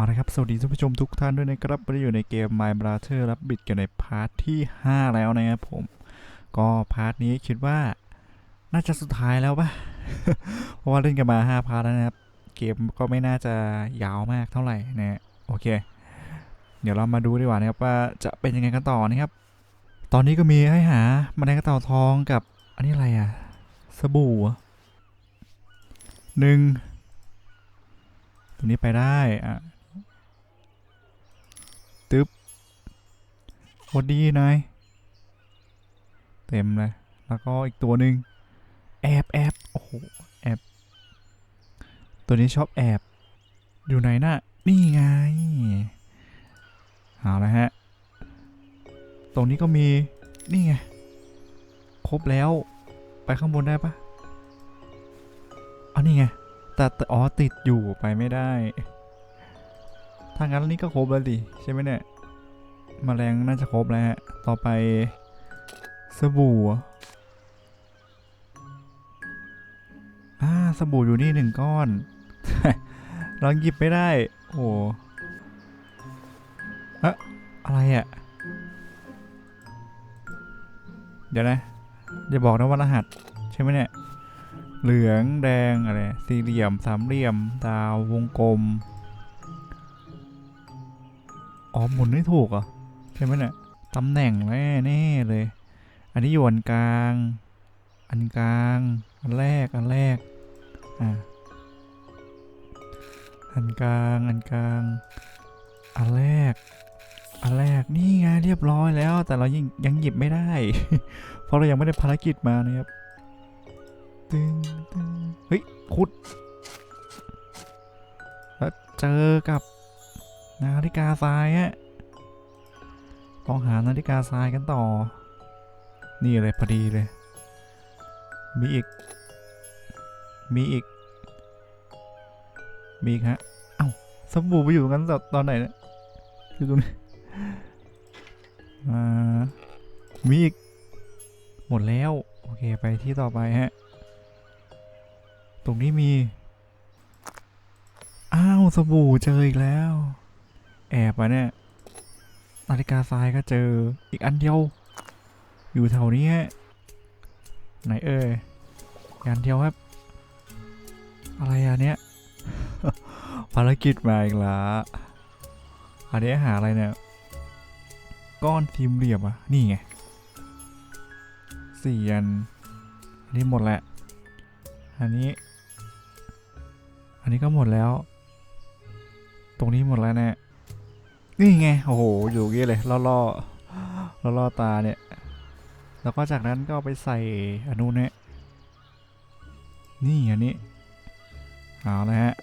เอาละครับ สวัสดีท่านผู้ชมทุกท่านด้วยนะครับวันนี้อยู่ในเกม My Brother Rabbit กันในพาร์ทที่ 5 แล้วนะครับผม ก็พาร์ทนี้คิดว่าน่าจะสุดท้ายแล้วปะเพราะว่าเล่นกันมา 5 พาร์ทแล้วนะครับ เกมก็ไม่น่าจะยาวมากเท่าไหร่นะโอเค เดี๋ยวเรามาดูดีกว่านะครับว่าจะเป็นยังไงกันต่อนะครับ ตอนนี้ก็มีให้หาแมลงกระต่าทองกับ อันนี้อะไรอะสบู่หนึ่งตรงนี้ไปได้อะ ตึ๊บวัดดีนายเต็มเลย แล้วก็อีกตัวหนึ่งแอบแอบโอ้โหแอบตัวนี้ชอบแอบ อยู่ไหนน่ะ นี่ไงเอาละฮะ ตรงนี้ก็มี นี่ไง ครบแล้ว ไปข้างบนได้ปะอานี่ไง แต่อ๋อติดอยู่ไปไม่ได้ ถ้างั้นนี่ก็ครบแล้วดิใช่ไหมเนี่ยมแมลงน่าจะครบแล้วฮะ ต่อไปสบู่อ่าสบู่อยู่นี่หนึ่งก้อนเราหยิบไม่ได้ โอ้อะอะไรอะ่ะ เดี๋ยวนะ อย่าบอกนะว่ารหัส ใช่ไหมเนี่ย เหลืองแดงอะไร สี่เหลี่ยม สามเหลี่ยม ดาว วงกลม อ๋อหมุนไม่ถูกเหรอะใช่ไหมเนี่ยตำแหน่งแน่แน่เลย อันนี้อยู่อันกลาง อันกลาง อันแรก อันแรก อ่าอันกลาง อันกลาง อันแรก อันแรก นี่ไงเรียบร้อยแล้ว แต่เรายังยังหยิบไม่ได้ เพราะเรายังไม่ได้ภารกิจมานะครับ ตึงตึงเฮ้ยขุด แล้วเจอกับ นาฬิกาทรายฮะลองหานาฬิกาทรายกันต่อ นี่เลยพอดีเลย มีอีก มีอีก มีอีกฮะ เอ้าสบู่ไปอยู่ตรงนั้นตอนไหนเนี่ยอยู่ตรงนี้อ่ามีอีก หมดแล้ว โอเค ไปที่ต่อไปฮะ ตรงนี้มี อ้าว สบู่เจออีกแล้ว แอบอะเนี่ยนาฬิกาทรายก็เจออีกอันเดียว อยู่แถวนี้ฮะไหนเอ่ยอันเดียวครับ อะไรอันเนี้ยภารกิจมาอีกและอันนี้หาอะไรเนี่ย ก้อนทีมเหลี่ยมอะนี่ไงสี่อันอันนี้หมดแหละ อันนี้ อันนี้ก็หมดแล้ว ตรงนี้หมดแล้วเนี่ย นี่ไง โอ้โห อยู่อย่างงี้เลย ล่อล่อล่อล่อๆตาเนี่ย แล้วก็จากนั้นก็ไปใส่อันนู้นเนี่ยนี่อันนี้ เอาละฮะ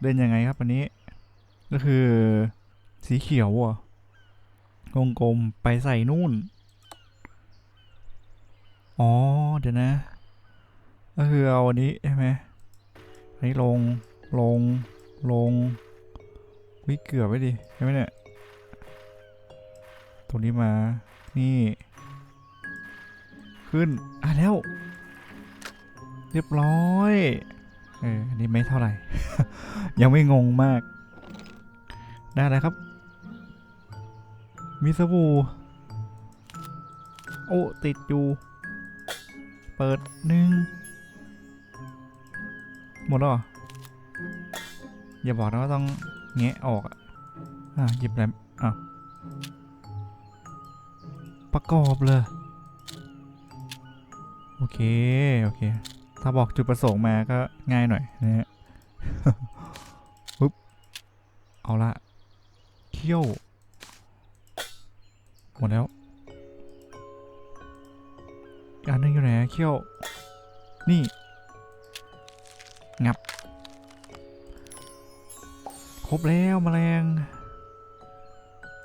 เล่นยังไงครับอันนี้ ก็คือสีเขียวอะวงกลมไปใส่นู่น อ๋อ เดี๋ยวนะ ก็คือเอาอันนี้ใช่ไหมอันนี้ลง ลง ลง วิเกือบไปดิใช่ไหมเนี่ย ตรงนี้มา นี่ ขึ้น อะแล้ว เรียบร้อย เออ อันนี้ไม่เท่าไหร่ ยังไม่งงมาก ได้แล้วครับ มีสบู่ โอ้ ติดอยู่ เปิดหนึ่ง หมดแล้วเหรออย่าบอกนะว่าต้อง แงะออกอะอะหยิบแล้วอะประกอบเลย โอเค โอเค ถ้าบอกจุดประสงค์มาก็ง่ายหน่อยนะฮะปึ๊บเอาละเขี้ยว หมดแล้วอันหนึงอยู่ไหนเขี้ยว นี่ งับ ครบแล้วแมลง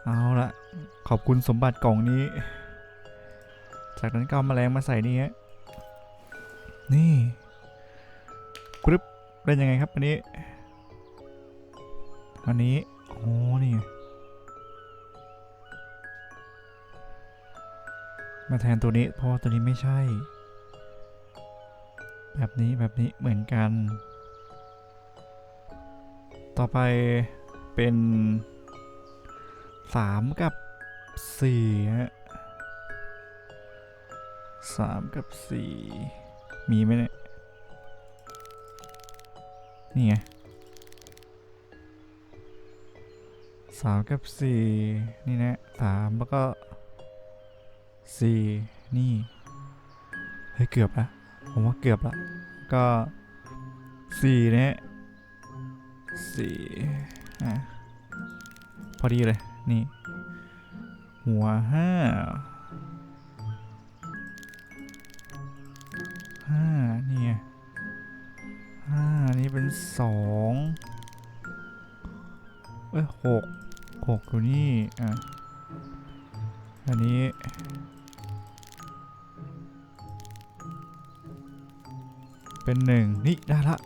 เอาละขอบคุณสมบัติกล่องนี้ จากนั้นก็เอาแมลงมาใส่นี่ฮะนี่กรึบเล่นยังไงครับอันนี้อันนี้โอ้นี่มาแทนตัวนี้เพราะตัวนี้ไม่ใช่ แบบนี้แบบนี้เหมือนกัน ต่อไปเป็นสามกับสี่ฮะสามกับสี่มีไหมเนี่ย นี่ไงสามกับสี่นี่นะสามแล้วก็สี่นี่ เฮ้ย เกือบละผมว่าเกือบละก็สี่เนี่ย สี่อะพอดีเลย นี่ หัวห้าห้านี่ไงห้านี่เป็นสองเอ้ยหกหกอยู่นี่ อะ อันนี้เป็นหนึ่งนี่ ได้ละ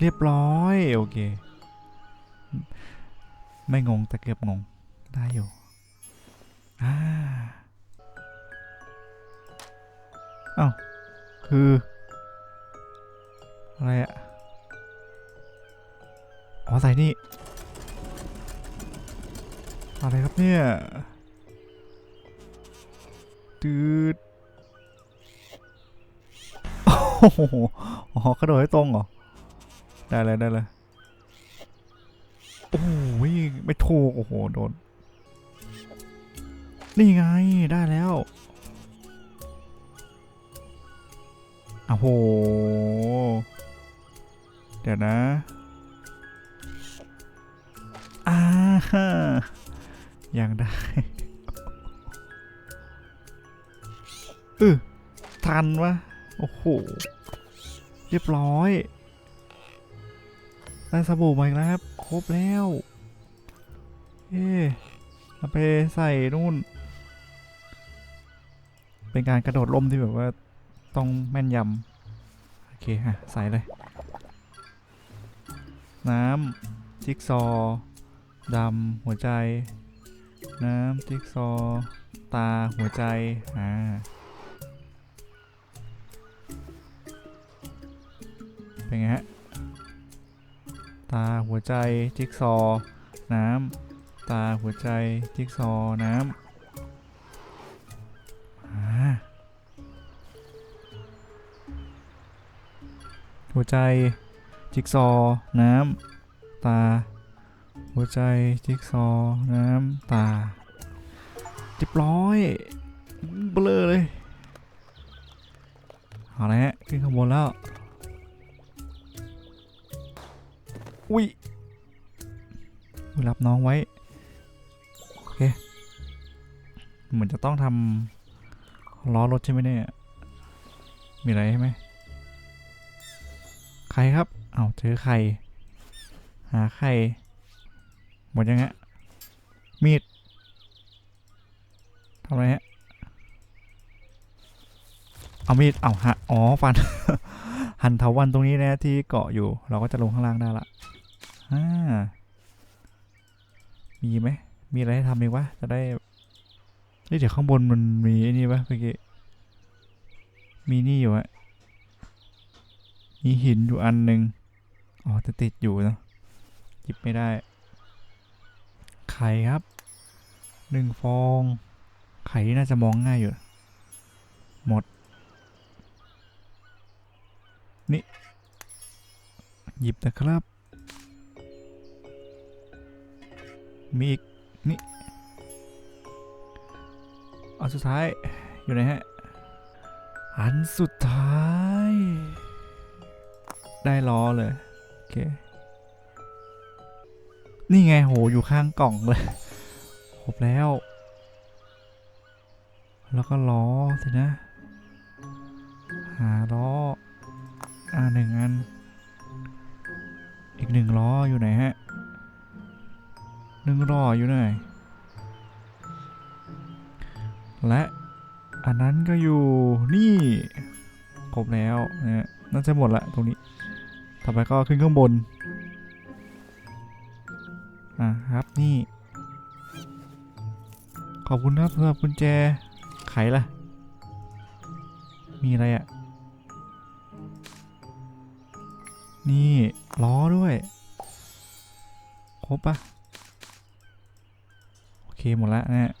เรียบร้อย โอเค ไม่งงแต่เกือบงง ได้อยู่อ่าเอ้าคือ อะไรอะอ๋อใส่นี่ อะไรครับเนี่ยตืดโอ้โหอ๋อกระโดดให้ตรงเหรอ ได้เลยได้เลย โอ้ยไม่ถูก โอ้โห โดน นี่ไง ได้แล้วโอ้โห เดี๋ยวนะอ่าฮ่ายังได้เออทันวะ โอ้โห เรียบร้อยได้สบู่มาอีกแล้วครับ รบแล้ว เอ๊ะเอาไปใส่นู่น เป็นการกระโดดล่มที่แบบว่าต้องแม่นยำ โอเคฮะใส่เลย น้ำจิ๊กซอว์ดำหัวใจ น้ำจิ๊กซอว์ตาหัวใจ อ่าเป็นไงฮะ ตาหัวใจจิ๊กซอ น้ำตาหัวใจจิ๊กซอ น้ำหัวใจจิ๊กซอ น้ำตา หัวใจจิ๊กซอ น้ำตาเรียบร้อยเบลอเลย เอาละฮะขึ้นข้างบนแล้ว อุ้ยรับน้องไว้ โอเค เหมือนจะต้องทำล้อรถใช่ไหมเนี่ย มีอะไรใช่ไหมใครครับ เอาเจอใคร หาใคร หมดยังฮะ มีดทำอะไรฮะ เอามีด เอาฮะ อ๋อ ฟัน หันเถาวันตรงนี้นะที่เกาะอยู่ เราก็จะลงข้างล่างได้ละ อ่า มีไหม มีอะไรให้ทำอีกวะ จะได้เฮ้ยเดี๋ยวข้างบนมันมีไอ้นี่ปะเมื่อกี้ มีนี่อยู่อะมีหินอยู่อันหนึ่งอ๋อจะติดอยู่เนอะหยิบไม่ได้ ไข่ครับหนึ่งฟอง ไข่ที่น่าจะมองง่ายอยู่ หมด นี่ หยิบนะครับ มีอีก นี่ อันสุดท้าย อยู่ไหนฮะ อันสุดท้าย ได้ล้อเลย โอเค นี่ไงโหอยู่ข้างกล่องเลยครบแล้ว แล้วก็ล้อสินะ หาล้ออ่าหนึ่งอัน อีกหนึ่งล้ออยู่ไหนฮะ นึ่งล้ออยู่หน่อยและอันนั้นก็อยู่นี่ครบแล้วนะน่าจะหมดละตรงนี้ ต่อไปก็ขึ้นข้างบน อ่าครับนี่ ขอบคุณครับสำหรับกุญแจ ไขล่ะ มีอะไรอะ่ะ นี่ล้อด้วย ครบปะ เคหมดแล้วนะฮะ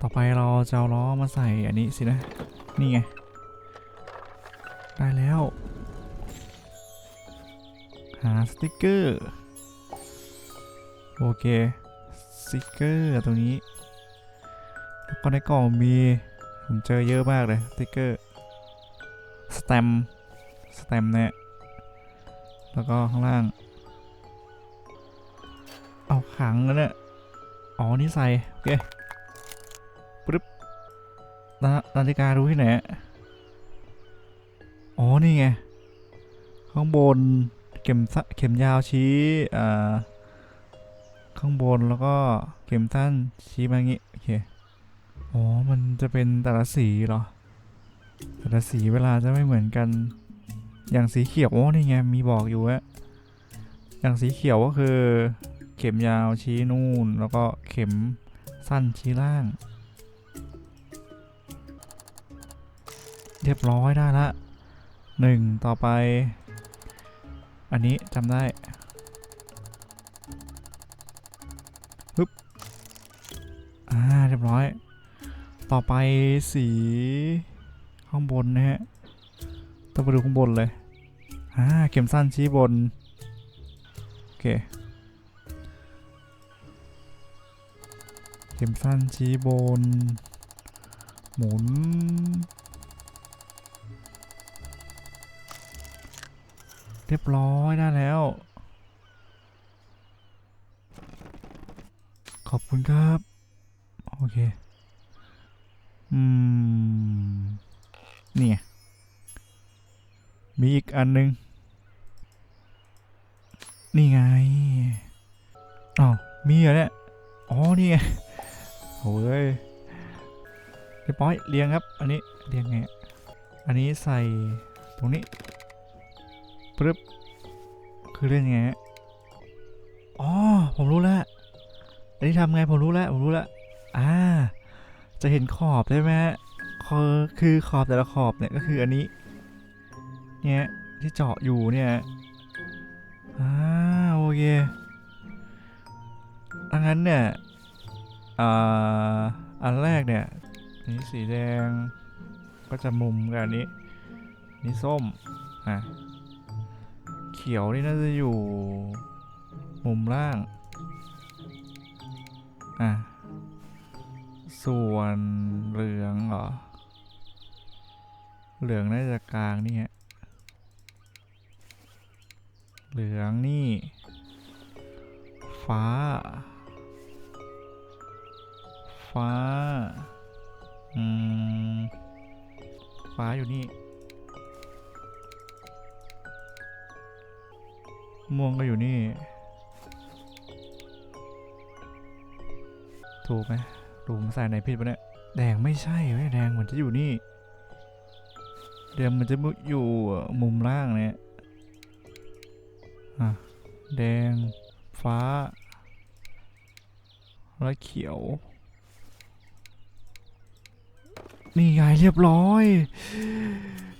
ต่อไปเราจะเอาล้อมาใส่อันนี้สินะ นี่ไง ได้แล้ว หาสติกเกอร์ โอเค สติกเกอร์ตรงนี้ แล้วก็ในกล่องมี ผมเจอเยอะมากเลย สติกเกอร์ สแตม สแตมเนี่ย แล้วก็ข้างล่าง เอาขังแล้วเนี่ยอ๋อนี่ใส่โอเคปึ๊บนานาฬิกาดูที่ไหนอ๋อนี่ไงข้างบนเข็มสเข็มยาวชี้อ่าข้างบนแล้วก็เข็มสั้นชี้มางี้โอเคอ๋อมันจะเป็นแต่ละสีเหรอแต่ละสีเวลาจะไม่เหมือนกัน อย่างสีเขียวโอ้นี่ไงมีบอกอยู่อะอย่างสีเขียวก็คือ เข็มยาวชี้นู่น แล้วก็เข็มสั้นชี้ล่าง เรียบร้อยได้ละหนึ่งต่อไป อันนี้จำได้ฮึบอ่าเรียบร้อย ต่อไปสีข้างบนนะฮะต้องไปดูข้างบนเลยอ่าเข็มสั้นชี้บน โอเค เข็มสั้นชี้บน หมุน เรียบร้อยได้แล้ว ขอบคุณครับ โอเค อืม นี่ไงมีอีกอันนึง นี่ไง อ๋อมีเหรอเนี่ย อ๋อ นี่ไง โอ้ยเรียบร้อยเรียงครับ อันนี้เรียงไง อันนี้ใส่ตรงนี้ปึ๊บคือเล่นยังไงอ๋อผมรู้แล้วอันนี้ทำไงผมรู้แล้วผมรู้แล้วอ่าจะเห็นขอบได้ไหมคอคือขอบแต่ละขอบเนี่ยก็คืออันนี้เนี่ยที่เจาะอยู่เนี่ยอ่าโอเคอังนั้นเนี่ย อ่าอันแรกเนี่ยนนี้สีแดงก็จะมุมกับอันนี้นี่ส้มอะเขียวนี่น่าจะอยู่มุมล่างอะส่วนเหลืองเหรอเหลืองน่าจะกลางนี่ฮะเหลืองนี่ ฟ้า ฟ้า อืม ฟ้าอยู่นี่ ม่วงก็อยู่นี่ ถูกไหมถูกผมใส่ไหนผิดปะเนี่ย แดงไม่ใช่เว้ยแดงเหมือนจะอยู่นี่ แดงมันจะมุอยู่มุมล่างเนี่ย อะ แดง ฟ้า และเขียว นี่ไงเรียบร้อย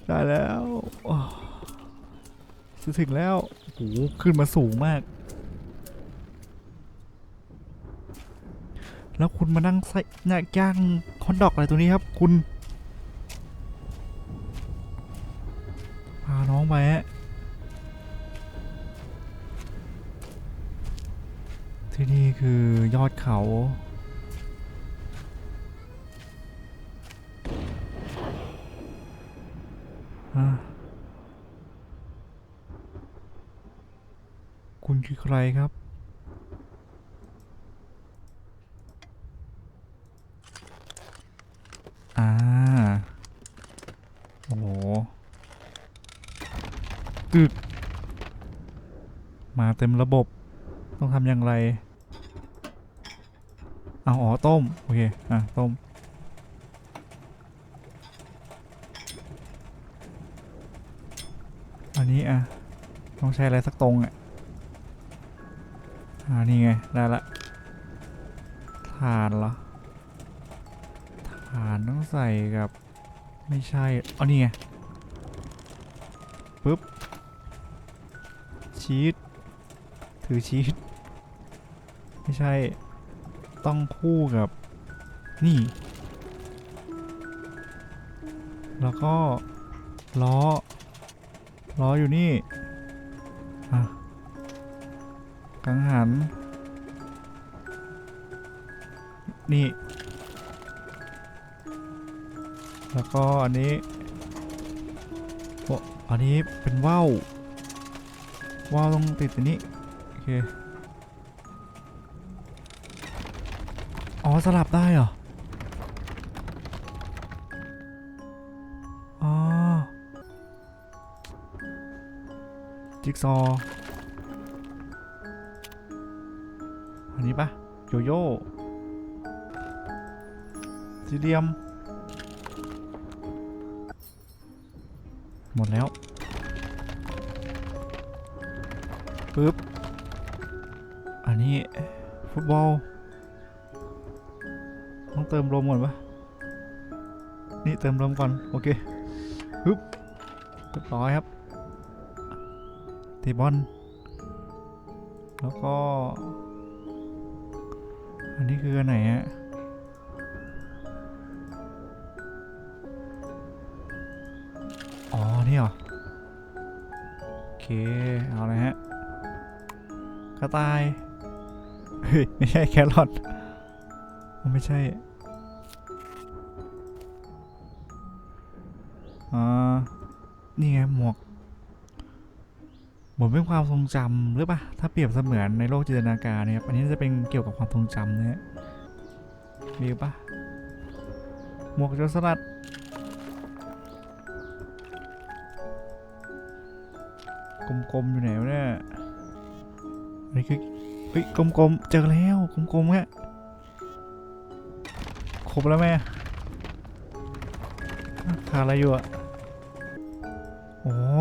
ได้แล้วจะถึงแล้วโอ้ขึ้นมาสูงมาก แล้วคุณมานั่งใส่เนี่ยย่างคอนดอกอะไรตัวนี้ครับ คุณพาน้องไปฮะที่นี่คือยอดเขา คุณคือใครครับ อ่า โอ้โหตึกมาเต็มระบบ ต้องทำอย่างไร เอาอ๋อ ต้ม โอเค อะ ต้ม อันนี้อะ ต้องใช้อะไรสักตรงอะ อ่านี่ไง ได้ละถ่านเหรอถ่านต้องใส่กับไม่ใช่ อ๋อนี่ไงปึ๊บ ชีสถือชีสไม่ใช่ ต้องคู่กับ นี่ แล้วก็ ล้อ ล้ออยู่นี่อะกังหัน นี่ แล้วก็อันนี้โอ้อันนี้เป็นว่าวว่าวต้องติดอันนี้โอเค อ๋อ สลับได้เหรออ๋อ กซออันนี้ปะโยโย่สี่เหลี่ยม หมดแล้วปึ๊บ อันนี้ ฟุตบอล ต้องเติมลมก่อนปะนี่เติมลมก่อน โอเคปึ๊บเรียบร้อยครับ ตะบอลแล้วก็ อันนี้คืออันไหนฮะอ๋อ นี่เหรอ โอเค เอาเลยฮะ กระต่าย เฮ้ย ไม่ใช่แครอทมันไม่ใช่อ่านี่ไงหมวก หมวกเป็นความทรงจำหรือปะถ้าเปรียบเสมือนในโลกจินตนาการเนี่ยอันนี้จะเป็นเกี่ยวกับความทรงจำนะฮะมีปะหมวกโจรสลัดกลมๆอยู่ไหนวะเนี่ยอันนี้คือเฮ้ยกลมๆเจอแล้วกลมๆฮะครบแล้วแม่ขาดอะไรอยู่อะ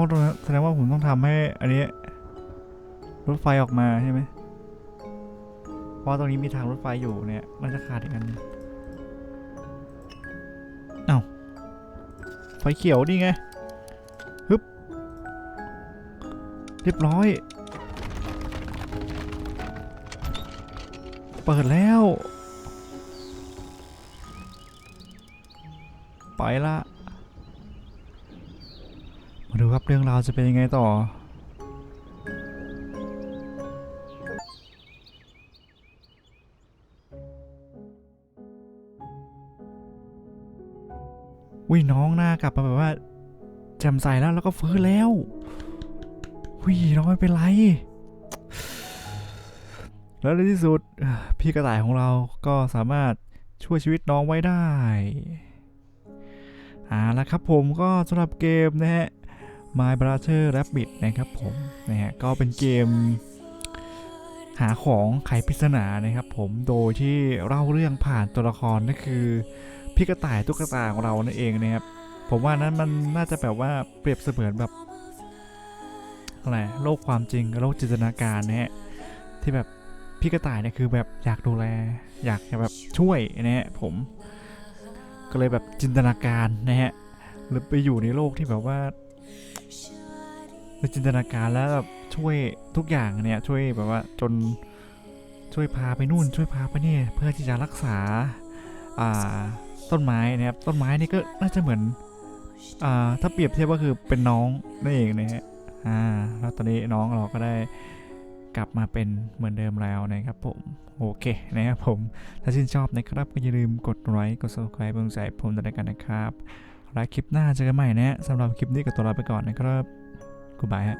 ตรงนั้นแสดงว่าผมต้องทำให้ อันนี้ รถไฟออกมาใช่ไหมเพราะตรงนี้มีทางรถไฟอยู่เนี่ย มันจะขาดอีกอันนึงเอ้าไฟเขียวนี่ไงฮึบเรียบร้อย เปิดแล้ว ไปละ ดูครับเรื่องราวจะเป็นยังไงต่อ วิน้องหน้ากลับมาแบบว่าแจ่มใสแล้วแล้วก็ฟื้นแล้ววิน้องไม่เป็นไร แล้วในที่สุดพี่กระต่ายของเราก็สามารถช่วยชีวิตน้องไว้ได้อ่าแล้วครับผมก็สำหรับเกมนะฮะ My Brother Rabbit นะครับผมนะฮะก็เป็นเกมหาของไขปริศนานะครับผมโดยที่เล่าเรื่องผ่านตัวละครนั่นคือพี่กระต่ายตุ๊กตาของเรานั่นเองนะครับผมว่านั้นมันน่าจะแบบว่าเปรียบเสมือนแบบอะไรโลกความจริงกับโลกจินตนาการนะฮะที่แบบพี่กระต่ายเนี่ยคือแบบอยากดูแล อยากแบบช่วยนะฮะผมก็เลยแบบจินตนาการนะฮะหรือไปอยู่ในโลกที่แบบว่า ในจินตนาการแล้วแบบช่วยทุกอย่างเนี่ยช่วยแบบว่าจนช่วยพาไปนู่นช่วยพาไปนี่เพื่อที่จะรักษาอ่าต้นไม้นะครับต้นไม้นี่ก็น่าจะเหมือนอ่าถ้าเปรียบเทียบก็คือเป็นน้องนั่นเองนะฮะอ่าแล้วตอนนี้น้องเราก็ได้กลับมาเป็นเหมือนเดิมแล้วนะครับผมโอเคนะครับผมถ้าชื่นชอบนะครับก็อย่าลืมกดไลค์กด subscribe เพื่อเป็นกำลังใจผมด้วยกันนะครับแล้วคลิปหน้าเจอกันใหม่นะสำหรับคลิปนี้ก็ตัวลาไปก่อนนะครับ กูบายฮะ